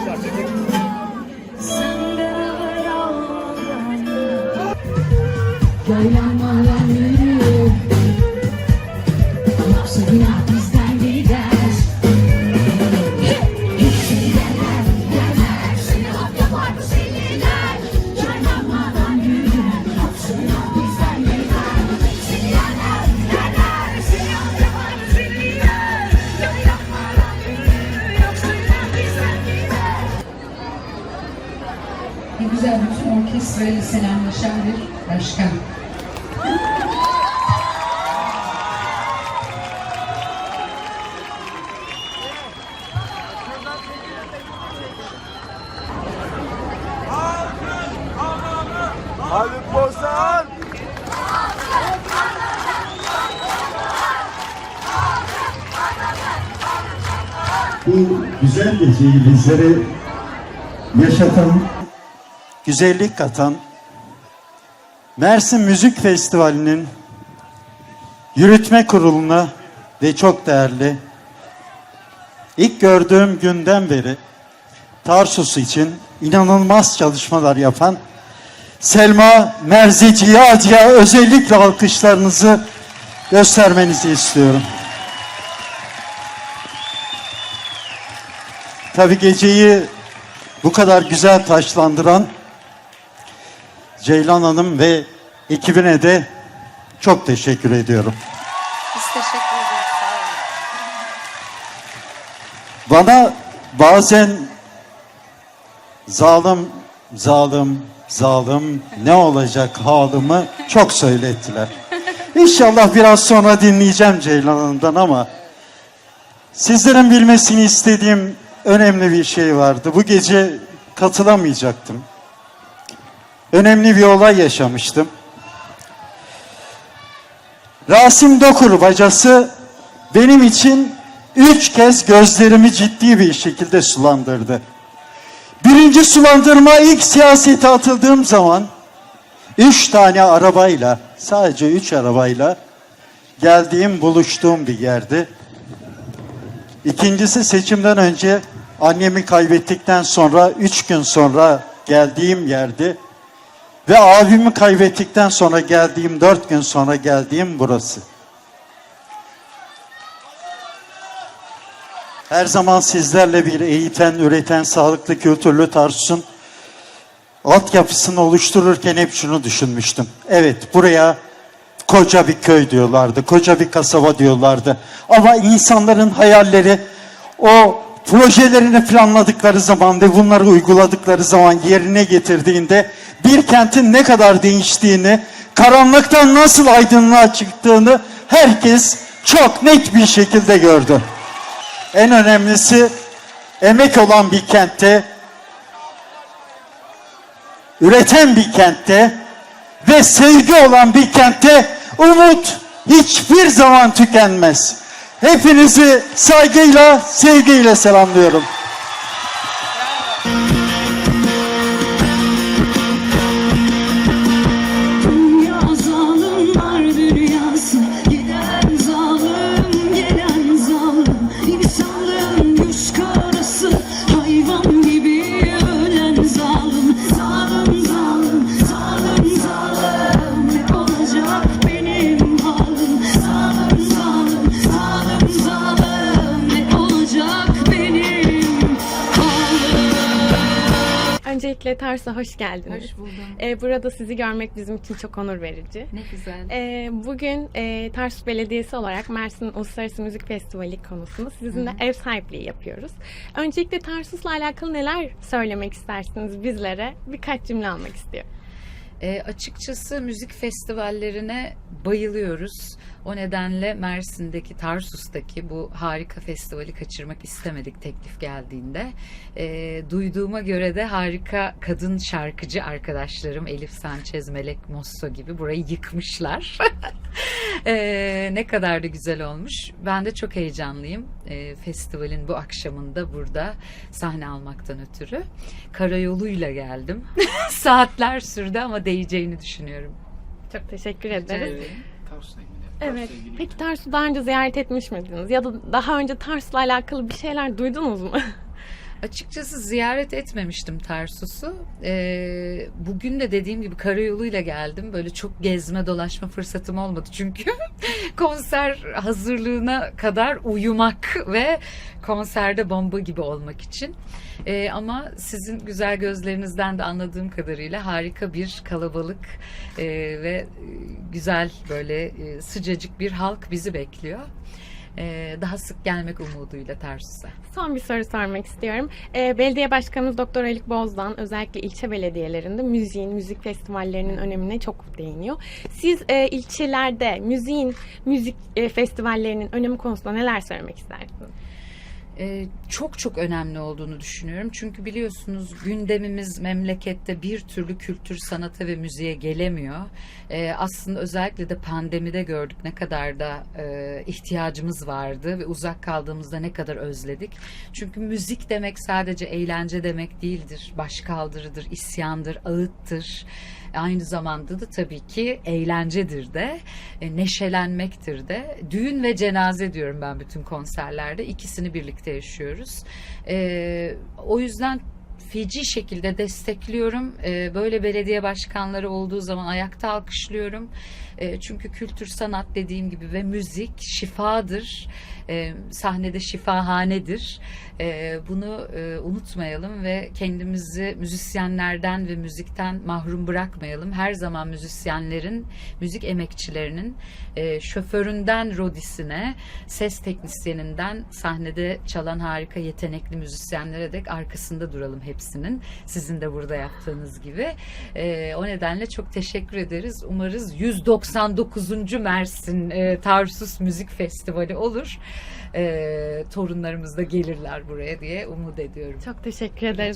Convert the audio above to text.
arkadaşlar. Gel yanma yanma orkestrayla selamlaşan bir başkan. Bozan. bu güzel geceyi bizlere yaşatan, güzellik katan Mersin Müzik Festivali'nin yürütme kuruluna ve çok değerli ilk gördüğüm günden beri Tarsus için inanılmaz çalışmalar yapan Selma Merzici Yağcı'ya özellikle alkışlarınızı göstermenizi istiyorum. Tabii geceyi bu kadar güzel taşlandıran Ceylan Hanım ve ekibine de çok teşekkür ediyorum. Biz teşekkür ederiz. Sağ olun. Bana bazen zalim, zalim, zalim ne olacak halımı çok söylettiler. İnşallah biraz sonra dinleyeceğim Ceylan Hanım'dan ama sizlerin bilmesini istediğim önemli bir şey vardı. Bu gece katılamayacaktım. Önemli bir olay yaşamıştım. Rasim Dokur bacası benim için üç kez gözlerimi ciddi bir şekilde sulandırdı. Birinci sulandırma ilk siyasete atıldığım zaman üç tane arabayla, sadece üç arabayla geldiğim, buluştuğum bir yerdi. İkincisi seçimden önce annemi kaybettikten sonra üç gün sonra geldiğim yerdi. Ve abimi kaybettikten sonra geldiğim dört gün sonra geldiğim burası. Her zaman sizlerle bir eğiten, üreten, sağlıklı, kültürlü Tarsus'un altyapısını oluştururken hep şunu düşünmüştüm. Evet buraya koca bir köy diyorlardı, koca bir kasaba diyorlardı. Ama insanların hayalleri o projelerini planladıkları zaman ve bunları uyguladıkları zaman yerine getirdiğinde bir kentin ne kadar değiştiğini, karanlıktan nasıl aydınlığa çıktığını herkes çok net bir şekilde gördü. En önemlisi emek olan bir kentte, üreten bir kentte ve sevgi olan bir kentte umut hiçbir zaman tükenmez. Hepinizi saygıyla, sevgiyle selamlıyorum. Öncelikle Tarsus'a hoş geldiniz. Hoş buldum. Ee, burada sizi görmek bizim için çok onur verici. Ne güzel. Ee, bugün e, Tarsus Belediyesi olarak Mersin Uluslararası Müzik Festivali konusunda sizinle ev sahipliği yapıyoruz. Öncelikle Tarsus'la alakalı neler söylemek istersiniz bizlere? Birkaç cümle almak istiyorum. E, açıkçası müzik festivallerine bayılıyoruz. O nedenle Mersin'deki, Tarsus'taki bu harika festivali kaçırmak istemedik teklif geldiğinde. E, duyduğuma göre de harika kadın şarkıcı arkadaşlarım Elif Sanchez, Melek Mosso gibi burayı yıkmışlar. E, ne kadar da güzel olmuş. Ben de çok heyecanlıyım. E, festivalin bu akşamında burada sahne almaktan ötürü. Karayoluyla geldim. Saatler sürdü ama değeceğini düşünüyorum. Çok teşekkür ederiz. ederim. Evet. Peki Tarsus'u daha önce ziyaret etmiş miydiniz? Ya da daha önce Tarsus'la alakalı bir şeyler duydunuz mu? Açıkçası ziyaret etmemiştim Tarsus'u. Ee, bugün de dediğim gibi karayoluyla geldim. Böyle çok gezme dolaşma fırsatım olmadı çünkü konser hazırlığına kadar uyumak ve konserde bomba gibi olmak için. Ee, ama sizin güzel gözlerinizden de anladığım kadarıyla harika bir kalabalık e, ve e, güzel böyle e, sıcacık bir halk bizi bekliyor. Ee, daha sık gelmek umuduyla Tarsus'a. Son bir soru sormak istiyorum. Ee, belediye Başkanımız Doktor Haluk Bozdan özellikle ilçe belediyelerinde müziğin, müzik festivallerinin önemine çok değiniyor. Siz e, ilçelerde müziğin, müzik e, festivallerinin önemi konusunda neler söylemek istersiniz? Ee, çok çok önemli olduğunu düşünüyorum. Çünkü biliyorsunuz gündemimiz memlekette bir türlü kültür, sanata ve müziğe gelemiyor. Ee, aslında özellikle de pandemide gördük ne kadar da e, ihtiyacımız vardı ve uzak kaldığımızda ne kadar özledik. Çünkü müzik demek sadece eğlence demek değildir. Başkaldırıdır, isyandır, ağıttır. Aynı zamanda da tabii ki eğlencedir de, e, neşelenmektir de. Düğün ve cenaze diyorum ben bütün konserlerde. İkisini birlikte yaşıyoruz. E, o yüzden feci şekilde destekliyorum. E, böyle belediye başkanları olduğu zaman ayakta alkışlıyorum. E, çünkü kültür sanat dediğim gibi ve müzik şifadır. E, sahnede şifahanedir. E, bunu e, unutmayalım ve kendimizi müzisyenlerden ve müzikten mahrum bırakmayalım. Her zaman müzisyenlerin, müzik emekçilerinin e, şoföründen rodisine, ses teknisyeninden sahnede çalan harika yetenekli müzisyenlere dek arkasında duralım hepsinin. Sizin de burada yaptığınız gibi. E, o nedenle çok teşekkür ederiz. Umarız 199. Mersin e, Tarsus Müzik Festivali olur. E, torunlarımız da gelirler buraya diye umut ediyorum. Çok teşekkür ederiz.